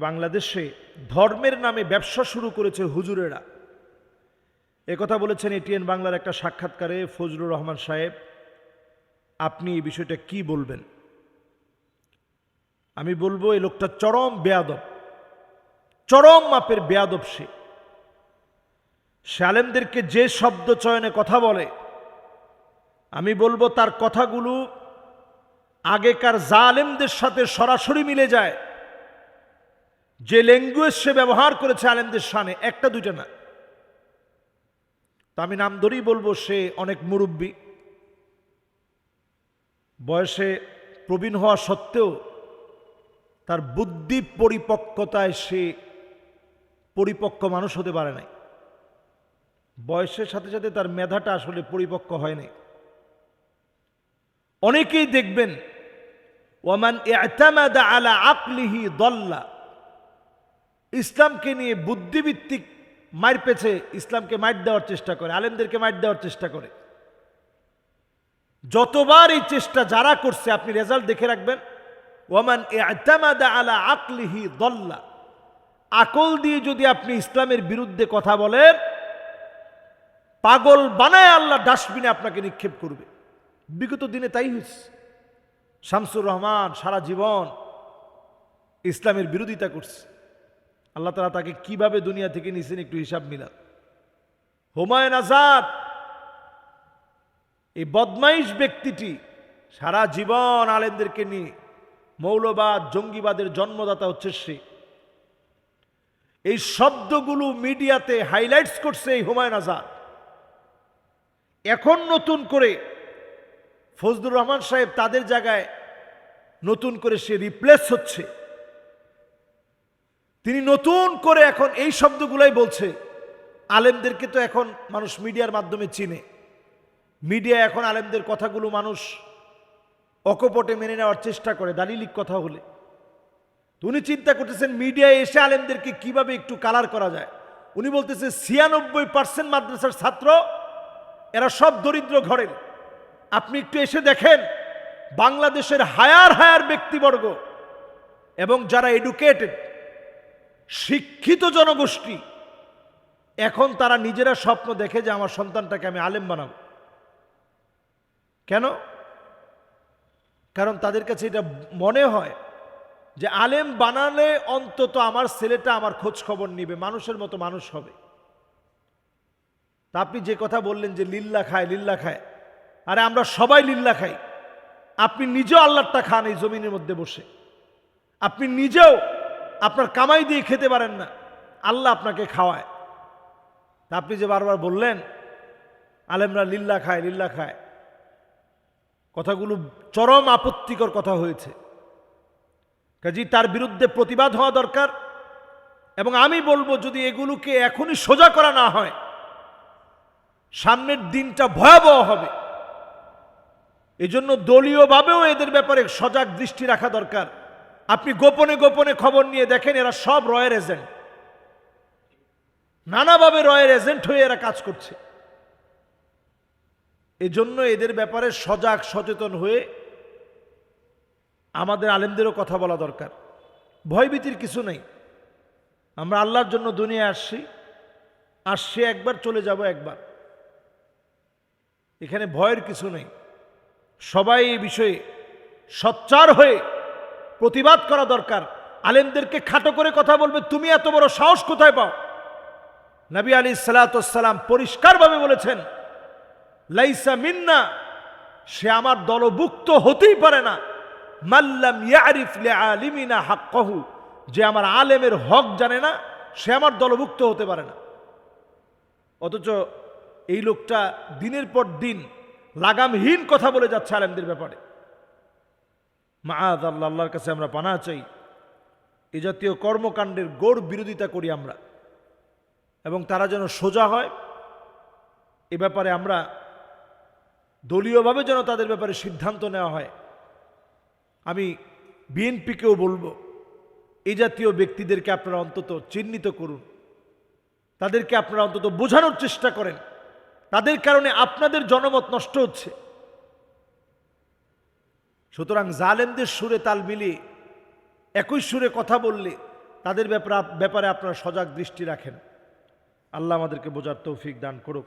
বাংলাদেশে ধর্মের নামে ব্যবসা শুরু করেছে হুজুরেরা। কথা বলেছেন এটিএন বাংলার একটা সাক্ষাৎকারে ফজলুর রহমান সাহেব। আপনি এই বিষয়টা কি বলবেন? আমি বলব, এই লোকটা চরম বেয়াদব। চরম মাপের বেয়াদব সে। আলেমদেরকে যে শব্দ চয়নে কথা বলে, আমি বলব তার কথাগুলো আগেকার জালেমদের সাথে সরাসরি মিলে যায়। যে ল্যাঙ্গুয়েজ সে ব্যবহার করেছে আলেমদের সানে একটা দুইটা না। তো আমি নাম ধরেই বলব, সে অনেক মুরব্বী। বয়সে প্রবীণ হওয়া সত্ত্বেও তার বুদ্ধি পরিপক্কতায় সে পরিপক্ক মানুষ হতে পারে নাই। বয়সের সাথে সাথে তার মেধাটা আসলে পরিপক্ক হয়নি অনেকেই দেখবেন ওমান আলা আকলিহি দল্লা ইসলামকে নিয়ে বুদ্ধিভিত্তিক মার পেছে, ইসলামকে মাইট দেওয়ার চেষ্টা করে, আলেমদেরকে মাইট দেওয়ার চেষ্টা করে। যতবার এই চেষ্টা যারা করছে, আপনি রেজাল্ট দেখে রাখবেন ওমান আলা আকলিহি দল্লা। আকল দিয়ে যদি আপনি ইসলামের বিরুদ্ধে কথা বলেন, পাগল বানায় আল্লাহ ডাস্টবিনে আপনাকে নিক্ষেপ করবে। বিগত দিনে তাই হয়েছে। শামসুর রহমান সারা জীবন ইসলামের বিরোধিতা করছে। আল্লাহ তালা তাকে কীভাবে দুনিয়া থেকে নিছেন একটু হিসাব মিলান। হুমায়ুন আজাদ, এই বদমাইশ ব্যক্তিটি সারা জীবন আলেমদেরকে নিয়ে মৌলবাদ, জঙ্গিবাদের জন্মদাতা হচ্ছে সে। এই শব্দগুলো মিডিয়াতে হাইলাইটস করছে এই হুমায়ুন আজাদ। এখন নতুন করে ফজলুর রহমান সাহেব তাদের জায়গায় নতুন করে সে রিপ্লেস হচ্ছে। তিনি নতুন করে এখন এই শব্দগুলাই বলছে। আলেমদেরকে তো এখন মানুষ মিডিয়ার মাধ্যমে চিনে। মিডিয়া এখন আলেমদের কথাগুলো মানুষ অকপটে মেনে নেওয়ার চেষ্টা করে, দালিলিক কথা হলে। উনি চিন্তা করতেছেন, মিডিয়ায় এসে আলেমদেরকে কীভাবে একটু কালার করা যায়? উনি বলতেছে, ছিয়ানব্বই পার্সেন্ট মাদ্রাসার ছাত্র, এরা সব দরিদ্র ঘরের। আপনি একটু এসে দেখেন, বাংলাদেশের হায়ার হায়ার ব্যক্তিবর্গ এবং যারা এডুকেটেড শিক্ষিত জনগোষ্ঠী, এখন তারা নিজেরা স্বপ্ন দেখে যে আমার সন্তানটাকে আমি আলেম বানাবো। কেন? কারণ তাদের কাছে এটা মনে হয় যে আলেম বানালে অন্তত আমার ছেলেটা আমার খোঁজ খবর নিবে, মানুষের মতো মানুষ হবে। তা আপনি যে কথা বললেন যে লিল্লা খায় লিল্লা খায়, আরে আমরা সবাই লিল্লা খাই। আপনি নিজেও আল্লাহটা খান এই জমিনের মধ্যে বসে। আপনি নিজেও আপনার কামাই দিয়ে খেতে পারেন না। আল্লাহ আপনাকে খাওয়ায়। তা আপনি যে বারবার বললেন, আলেমরা লিল্লা খায় লিল্লা খায়। কথাগুলো চরম আপত্তিকর কথা হয়েছে। কাজী, তার বিরুদ্ধে প্রতিবাদ হওয়া দরকার এবং আমি বলব, যদি এগুলোকে এখনই সোজা করা না হয়, সামনের দিনটা ভয়াবহ হবে। এজন্য দলীয়ভাবেও এদের ব্যাপারে সজাগ দৃষ্টি রাখা দরকার। আপনি গোপনে গোপনে খবর নিয়ে দেখেন, এরা সব রয়ের এজেন্ট। নানাভাবে রয়ের এজেন্ট হয়ে এরা কাজ করছে। এজন্য এদের ব্যাপারে সজাগ, সচেতন হয়ে আমাদের আলেমদেরও কথা বলা দরকার। ভয়ভীতির কিছু নেই। আমরা আল্লাহর জন্য দুনিয়া আসছি আসছে একবার চলে যাব একবার। এখানে ভয়ের কিছু নেই। সবাই এই বিষয়ে সচ্চার হয়ে প্রতিবাদ করা দরকার। আলেমদেরকে খাটো করে কথা বলবে, তুমি এত বড় সাহস কোথায় পাও? নবী আলী সালাতাম পরিষ্কারভাবে বলেছেন, লাইসা মিন্না, সে আমার দলভুক্ত হতেই পারে না। মাল্লাম ইয়ারিফ আলিমিনা হাক্কহু, যে আমার আলেমের হক জানে না, সে আমার দলভুক্ত হতে পারে না। অথচ এই লোকটা দিনের পর দিন লাগামহীন কথা বলে যাচ্ছে আলেমদের ব্যাপারে। মাআদ আল্লাহ, আল্লাহর কাছে আমরা পানা চাই। এ জাতীয় কর্মকাণ্ডের গোড় বিরোধিতা করি আমরা। এবং তারা যেন সোজা হয়, এ ব্যাপারে আমরা দলীয়ভাবে যেন তাদের ব্যাপারে সিদ্ধান্ত নেওয়া হয়। আমি বিএনপিকেও বলব এই জাতীয় ব্যক্তিদেরকে আপনারা অন্তত চিহ্নিত করুন। তাদেরকে আপনারা অন্তত বোঝানোর চেষ্টা করেন। তাদের কারণে আপনাদের জনমত নষ্ট হচ্ছে। সুতরাং জালেমদের সুরে তাল মিলিয়ে, একই সুরে কথা বললে তাদের ব্যাপারে ব্যাপারে আপনারা সজাগ দৃষ্টি রাখেন। আল্লাহ আমাদেরকে বোঝার তৌফিক দান করুক।